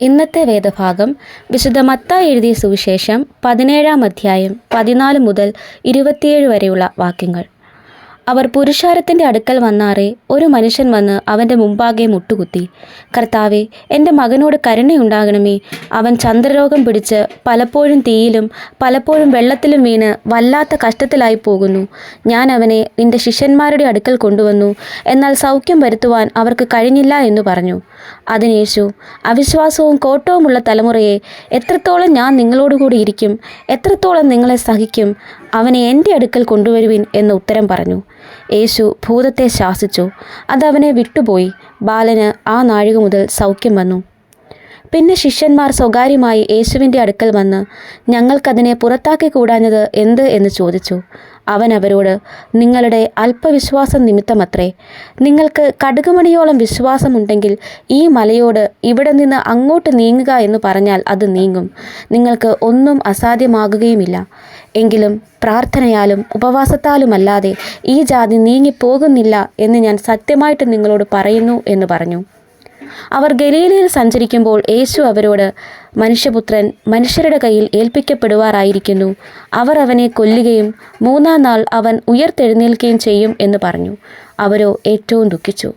ഇന്നത്തെ വേദഭാഗം വിശുദ്ധ മത്ത എഴുതിയ സുവിശേഷം പതിനേഴാം അധ്യായം പതിനാല് മുതൽ ഇരുപത്തിയേഴ് വരെയുള്ള വാക്യങ്ങൾ. അവർ പുരുഷാരത്തിന്റെ അടുക്കൽ വന്നാറേ ഒരു മനുഷ്യൻ വന്ന് അവന്റെ മുമ്പാകെ മുട്ടുകുത്തി. കർത്താവെ എന്റെ മകനോട് കരുണയുണ്ടാകണമേ. അവൻ ചന്ദ്രരോഗം പിടിച്ച് പലപ്പോഴും തീയിലും പലപ്പോഴും വെള്ളത്തിലും വീണ് വല്ലാത്ത കഷ്ടത്തിലായി പോകുന്നു. ഞാൻ അവനെ നിന്റെ ശിഷ്യന്മാരുടെ അടുക്കൽ കൊണ്ടുവന്നു. എന്നാൽ സൗഖ്യം വരുത്തുവാൻ അവർക്ക് കഴിഞ്ഞില്ല എന്ന് പറഞ്ഞു. അതിനേശു അവിശ്വാസവും കോട്ടവുമുള്ള തലമുറയെ എത്രത്തോളം ഞാൻ നിങ്ങളോടുകൂടി ഇരിക്കും എത്രത്തോളം നിങ്ങളെ സഹിക്കും അവനെ എന്റെ അടുക്കൽ കൊണ്ടുവരുവിൻ എന്ന് ഉത്തരം പറഞ്ഞു. യേശു ഭൂതത്തെ ശാസിച്ചു. അതവനെ വിട്ടുപോയി. ബാലന് ആ നാഴിക മുതൽ സൗഖ്യം വന്നു. പിന്നെ ശിഷ്യന്മാർ സ്വകാര്യമായി യേശുവിന്റെ അടുക്കൽ വന്ന് ഞങ്ങൾക്കതിനെ പുറത്താക്കി കൂടാഞ്ഞത് എന്ത്? എന്ന് ചോദിച്ചു. അവൻ അവരോട് നിങ്ങളുടെ അല്പവിശ്വാസം നിമിത്തമത്രേ. നിങ്ങൾക്ക് കടുകുമണിയോളം വിശ്വാസമുണ്ടെങ്കിൽ ഈ മലയോട് ഇവിടെ നിന്ന് അങ്ങോട്ട് നീങ്ങുക എന്ന് പറഞ്ഞാൽ അത് നീങ്ങും. നിങ്ങൾക്ക് ഒന്നും അസാധ്യമാകുകയുമില്ല. എങ്കിലും പ്രാർത്ഥനയാലും ഉപവാസത്താലുമല്ലാതെ ഈ ജാതി നീങ്ങിപ്പോകുന്നില്ല എന്ന് ഞാൻ സത്യമായിട്ട് നിങ്ങളോട് പറയുന്നു എന്ന് പറഞ്ഞു. അവർ ഗലീലയിൽ സഞ്ചരിക്കുമ്പോൾ യേശു അവരോട് മനുഷ്യപുത്രൻ മനുഷ്യരുടെ കയ്യിൽ ഏൽപ്പിക്കപ്പെടുവാറായിരിക്കുന്നു. അവർ അവനെ കൊല്ലുകയും മൂന്നാം നാൾ അവൻ ഉയർത്തെഴുന്നേൽക്കുകയും ചെയ്യും എന്ന് പറഞ്ഞു. അവരോ ഏറ്റവും ദുഃഖിച്ചു.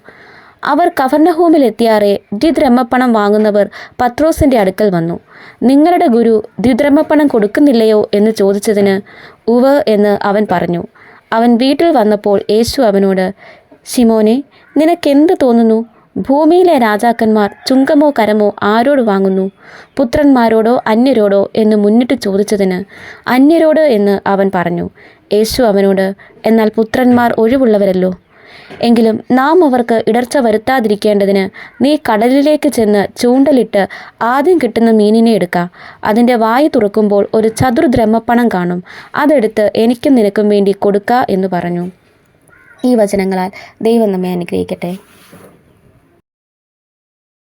അവർ കവർണഹൂമിലെത്തിയാറെ ദ്വിദ്രഹ്മപ്പണം വാങ്ങുന്നവർ പത്രോസിന്റെ അടുക്കൽ വന്നു. നിങ്ങളുടെ ഗുരു ദ്വിദ്രഹ്മപ്പണം കൊടുക്കുന്നില്ലയോ എന്ന് ചോദിച്ചതിന് ഉവ് എന്ന് അവൻ പറഞ്ഞു. അവൻ വീട്ടിൽ വന്നപ്പോൾ യേശു അവനോട് ശിമോനെ നിനക്കെന്ത് തോന്നുന്നു? ഭൂമിയിലെ രാജാക്കന്മാർ ചുങ്കമോ കരമോ ആരോട് വാങ്ങുന്നു? പുത്രന്മാരോടോ അന്യരോടോ എന്ന് മുന്നിട്ട് ചോദിച്ചതിന് അന്യരോട് എന്ന് അവൻ പറഞ്ഞു യേശു അവനോട് എന്നാൽ പുത്രന്മാർ ഒഴിവുള്ളവരല്ലോ. എങ്കിലും നാം അവർക്ക് ഇടർച്ച വരുത്താതിരിക്കേണ്ടതിന് നീ കടലിലേക്ക് ചെന്ന് ചൂണ്ടലിട്ട് ആദ്യം കിട്ടുന്ന മീനിനെ എടുക്കുക അതിന്റെ വായു തുറക്കുമ്പോൾ ഒരു ചതുർദ്രഹ്മപ്പണം കാണും. അതെടുത്ത് എനിക്കും നിനക്കും വേണ്ടി കൊടുക്ക എന്ന് പറഞ്ഞു. ഈ വചനങ്ങളാൽ ദൈവം നമ്മെ അനുഗ്രഹിക്കട്ടെ.